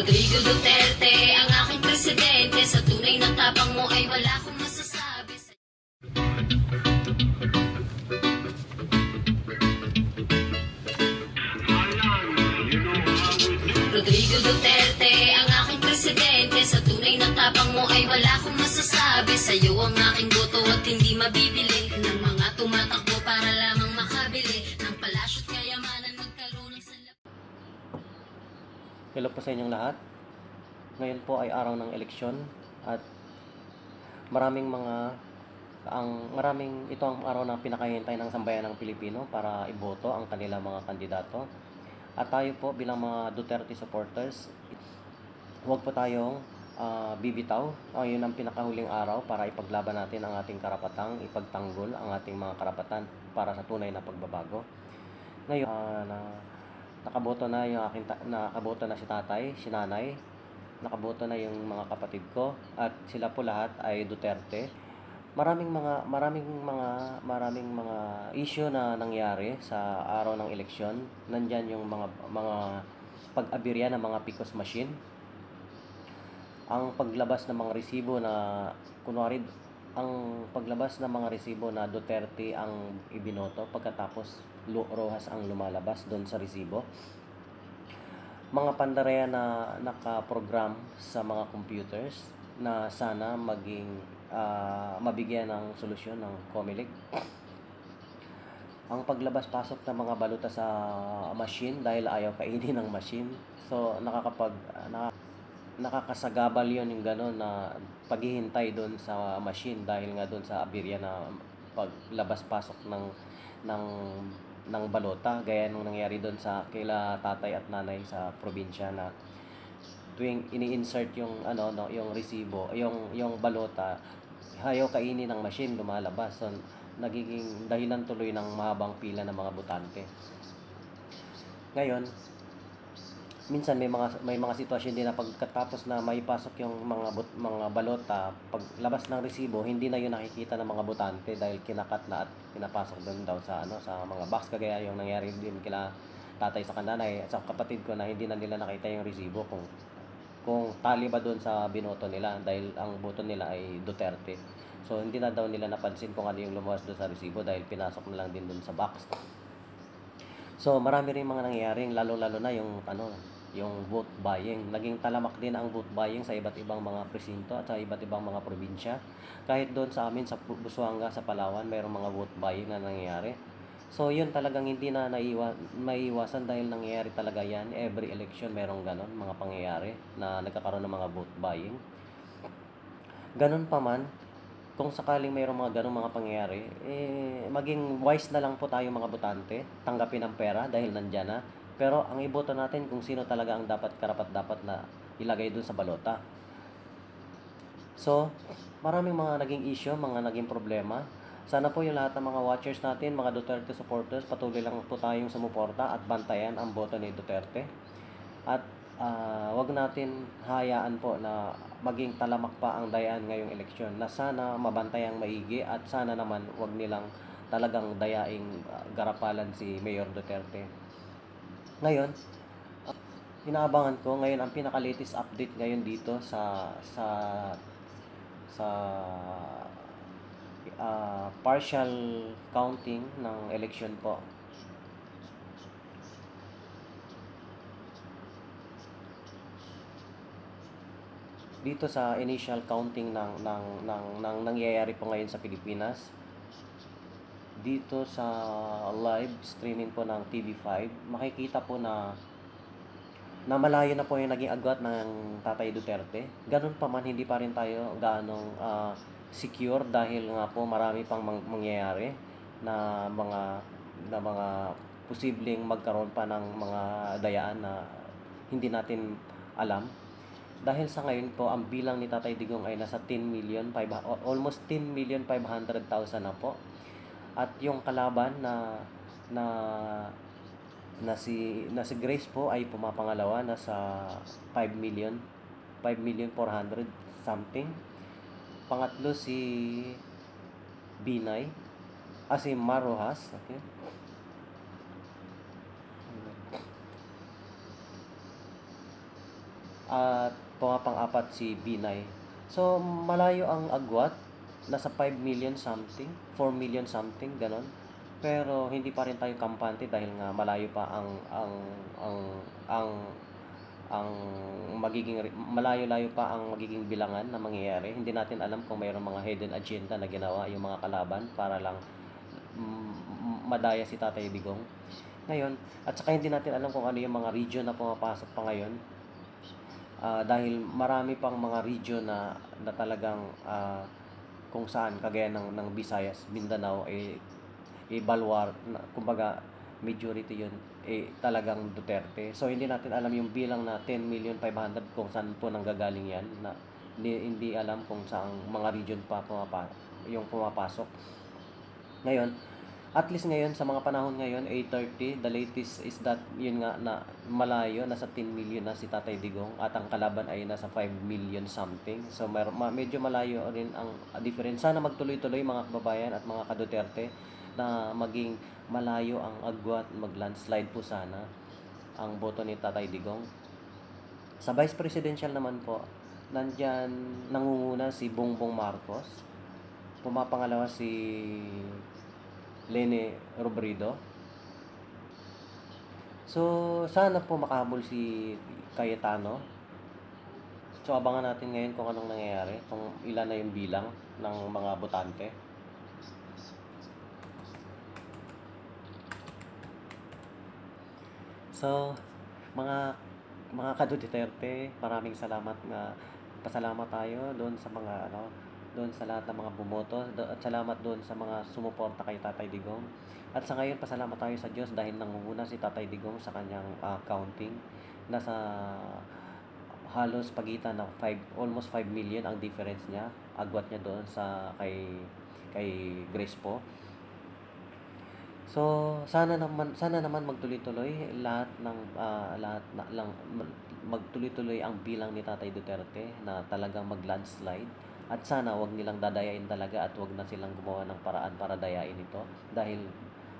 Rodrigo Duterte, ang aking presidente. Sa tunay na tapang mo ay wala akong masasabi sa... Rodrigo Duterte, ang aking presidente. Sa tunay na tapang mo ay wala akong masasabi. Sa'yo ang aking boto at hindi mabibili Ng mga tumatakbo Hello po sa inyong lahat. Ngayon po ay araw ng eleksyon at maraming mga ang maraming ito ang araw na pinakahihintay ng sambayan ng Pilipino para iboto ang kanilang mga kandidato. At tayo po bilang mga Duterte supporters, huwag po tayong ah, bibitaw. Ah, yun ang pinakahuling araw para ipaglaban natin ang ating karapatang ipagtanggol ang ating mga karapatan para sa tunay na pagbabago. Ngayon, ah, na nakaboto na yung aking ta- nakaboto na si tatay, si nanay, nakaboto na yung mga kapatid ko at sila po lahat ay Duterte. Maraming mga maraming mga maraming mga issue na nangyari sa araw ng eleksyon. Nandiyan yung mga mga pag-abirya ng mga PICOS machine. Ang paglabas ng mga resibo na kunwari ang paglabas ng mga resibo na Duterte ang ibinoto pagkatapos Rojas ang lumalabas doon sa resibo. Mga pandareya na nakaprogram sa mga computers na sana maging ah, mabigyan ng solusyon ng Comelec. Ang paglabas-pasok ng mga baluta sa machine dahil ayaw kainin ng machine. So nakakapag na, nakakasagabal yon yung gano'n na paghihintay doon sa machine dahil nga doon sa abirya na paglabas-pasok ng ng ng balota gaya nung nangyari doon sa kila tatay at nanay sa probinsya na tuwing ini-insert yung ano no yung resibo yung yung balota ayaw kainin ng machine lumalabas. So nagiging dahilan tuloy ng mahabang pila ng mga butante. Ngayon minsan may mga may mga sitwasyon din na pagkatapos na maipasok yung mga but, mga balota paglabas ng resibo hindi na yun nakikita ng mga butante dahil kinakat na at pinapasok doon daw sa ano sa mga box kagaya yung nangyari din kila tatay sa kananay at sa kapatid ko na hindi na nila nakita yung resibo kung kung tali ba doon sa binoto nila dahil ang boto nila ay Duterte. So hindi na daw nila napansin kung ano yung lumabas doon sa resibo dahil pinasok na lang din doon sa box. So marami rin mga nangyayaring lalo-lalo na yung ano yung vote buying. Naging talamak din ang vote buying sa iba't ibang mga presinto at sa iba't ibang mga probinsya. Kahit doon sa amin sa Bu- Busuanga sa Palawan, mayroong mga vote buying na nangyayari. So yun talagang hindi na naiwa, maiwasan dahil nangyayari talaga yan. Every election merong ganon, mga pangyayari na nagkakaroon ng mga vote buying. Ganon pa man, kung sakaling mayroong mga ganong mga pangyayari, eh, maging wise na lang po tayo mga botante, tanggapin ang pera dahil nandyan na. Pero ang iboto natin kung sino talaga ang dapat karapat-dapat na ilagay dun sa balota. So, maraming mga naging issue, mga naging problema. Sana po yung lahat ng mga watchers natin, mga Duterte supporters, patuloy lang po tayong sumuporta at bantayan ang boto ni Duterte. At ah, wag natin hayaan po na maging talamak pa ang dayan ngayong eleksyon na sana mabantayang maigi at sana naman wag nilang talagang dayaing ah, garapalan si Mayor Duterte. Ngayon, inaabangan ko ngayon ang pinaka-latest update ngayon dito sa sa sa ah, partial counting ng election po. dito sa initial counting ng ng ng ng nangyayari po ngayon sa Pilipinas dito sa live streaming po ng TV5 makikita po na na malayo na po yung naging agwat ng Tatay Duterte. Ganun pa man, hindi pa rin tayo gaanong ah, secure dahil nga po marami pang mang- mangyayari na mga na mga posibleng magkaroon pa ng mga dayaan na hindi natin alam. Dahil sa ngayon po, ang bilang ni Tatay Digong ay nasa 10 million, 5, almost 10 million 500,000 na po. At yung kalaban na na na si na si Grace po ay pumapangalawa nasa 5 million 5 million 400 something pangatlo si Binay ah si Marojas okay at pumapang-apat si Binay. So, malayo ang agwat. Nasa 5 million something, 4 million something, ganon. Pero hindi pa rin tayo kampante dahil nga malayo pa ang ang ang ang ang magiging malayo-layo pa ang magiging bilangan na mangyayari. Hindi natin alam kung mayroong mga hidden agenda na ginawa yung mga kalaban para lang mm, mm, madaya si Tatay Digong. Ngayon, at saka hindi natin alam kung ano yung mga region na pumapasok pa ngayon. Ah, dahil marami pang mga region na, na talagang ah, kung saan kagaya ng ng Visayas, Mindanao eh eh na, kumbaga majority yun eh talagang Duterte. So hindi natin alam yung bilang na 10 million 500 kung saan po nanggagaling yan na hindi, hindi alam kung saang mga region pa pumapa, yung pumapasok. Ngayon, at least ngayon sa mga panahon ngayon 8:30 the latest is that yun nga na malayo nasa 10 million na si Tatay Digong. At ang kalaban ay nasa 5 million something. So mer- ma- medyo malayo rin ang difference. Sana magtuloy-tuloy mga kababayan at mga kaduterte na maging malayo ang agwat mag-landslide po sana ang boto ni Tatay Digong. Sa vice presidential naman po nandyan nangunguna si Bongbong Marcos. Pumapangalawa si Lene Robredo. So, sana po makahabol si Cayetano. So, abangan natin ngayon kung anong nangyayari, kung ilan na yung bilang ng mga botante. So, mga mga kaduterte, maraming salamat nga pasalamat tayo doon sa mga ano doon sa lahat ng mga bumoto at salamat doon sa mga sumuporta kay Tatay Digong. At sa ngayon pasalamat tayo sa Diyos dahil nangunguna si Tatay Digong sa kanyang ah, counting nasa halos pagitan ng 5 almost 5 million ang difference niya agwat niya doon sa kay kay Grace po. So, sana naman sana naman magtuloy-tuloy lahat ng ah, lahat na, lang magtuloy-tuloy ang bilang ni Tatay Duterte na talagang mag-landslide at sana wag nilang dadayain talaga at wag na silang gumawa ng paraan para dayain ito dahil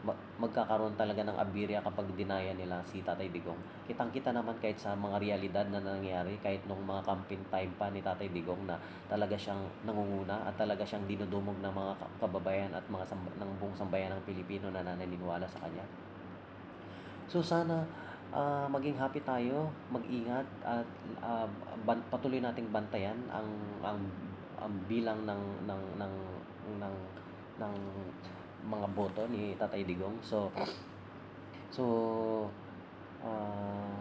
ma- magkakaroon talaga ng abirya kapag dinaya nila si Tatay Digong. Kitang-kita naman kahit sa mga realidad na nangyari kahit nung mga campaign time pa ni Tatay Digong na talaga siyang nangunguna at talaga siyang dinudumog ng mga ka- kababayan at mga samba, ng buong sambayan ng Pilipino na naniniwala sa kanya. So sana ah, maging happy tayo, mag-ingat at ah, ban- patuloy nating bantayan ang ang ang bilang ng ng ng ng ng mga boto ni Tatay Digong. So so ah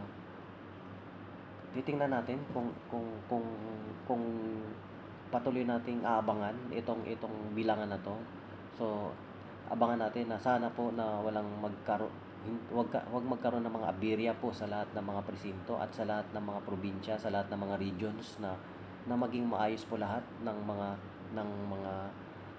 titingnan natin kung kung kung kung patuloy nating aabangan itong itong bilangan na to. So abangan natin na sana po na walang magkaroon wag, wag magkaroon ng mga aberya po sa lahat ng mga presinto at sa lahat ng mga probinsya, sa lahat ng mga regions na na maging maayos po lahat ng mga ng mga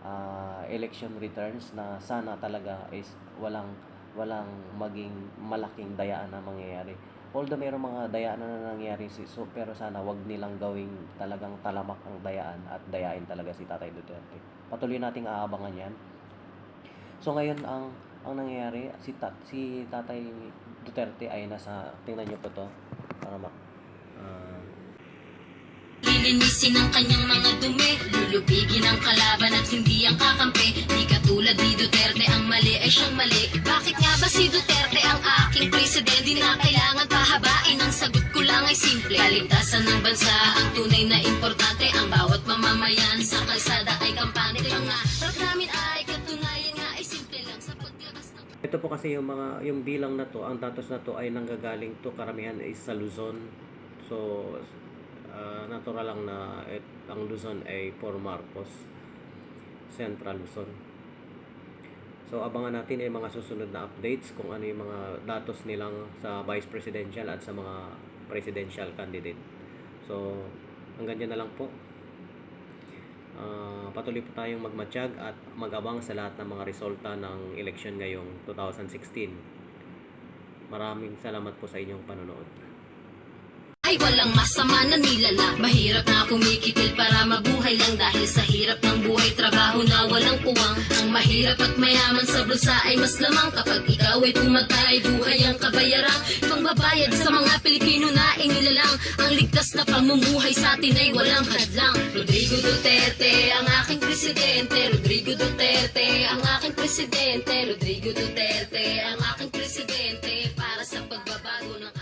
ah, election returns na sana talaga is walang walang maging malaking dayaan na mangyayari. Although mayroong mga dayaan na nangyayari si so, pero sana wag nilang gawing talagang talamak ang dayaan at dayain talaga si Tatay Duterte. Patuloy nating aabangan 'yan. So ngayon ang ang nangyayari si tat, si Tatay Duterte ay nasa tingnan niyo po to para mak ah, Lilinisin ang kanyang mga dumi. Lulubigin ang kalaban at hindi ang kakampi. Di katulad ni Duterte ang mali ay siyang mali. Bakit nga ba si Duterte ang aking presidente? Na kailangan pahabain. Ang sagot ko lang ay simple. Kaligtasan ng bansa ang tunay na importante. Ang bawat mamamayan sa kalsada ay kampante. Rap namin ay katunayan nga ay simple lang Sa paglabas ng Ito po kasi yung mga yung bilang na to, ang datos na to ay nanggagaling to karamihan is sa Luzon. So ah, natural lang na et, ang Luzon ay for Marcos. Central Luzon. So abangan natin yung mga susunod na updates kung ano yung mga datos nilang sa vice presidential at sa mga presidential candidate. So hanggang dyan na lang po. Ah, patuloy po tayong magmatsyag at mag-abang sa lahat ng mga resulta ng eleksyon ngayong 2016. Maraming salamat po sa inyong panonood ay walang masama na nilala. Mahirap na kumikitil para mabuhay lang Dahil sa hirap ng buhay, trabaho na walang puwang. Ang mahirap at mayaman sa bulsa ay mas lamang Kapag ikaw ay tumata ay buhay ang kabayaran. Ibang babayad sa mga Pilipino na inilalang Ang ligtas na pamumuhay sa atin ay walang hadlang. Rodrigo Duterte, ang aking presidente. Rodrigo Duterte, ang aking presidente. Rodrigo Duterte, ang aking presidente. Para sa pagbabago ng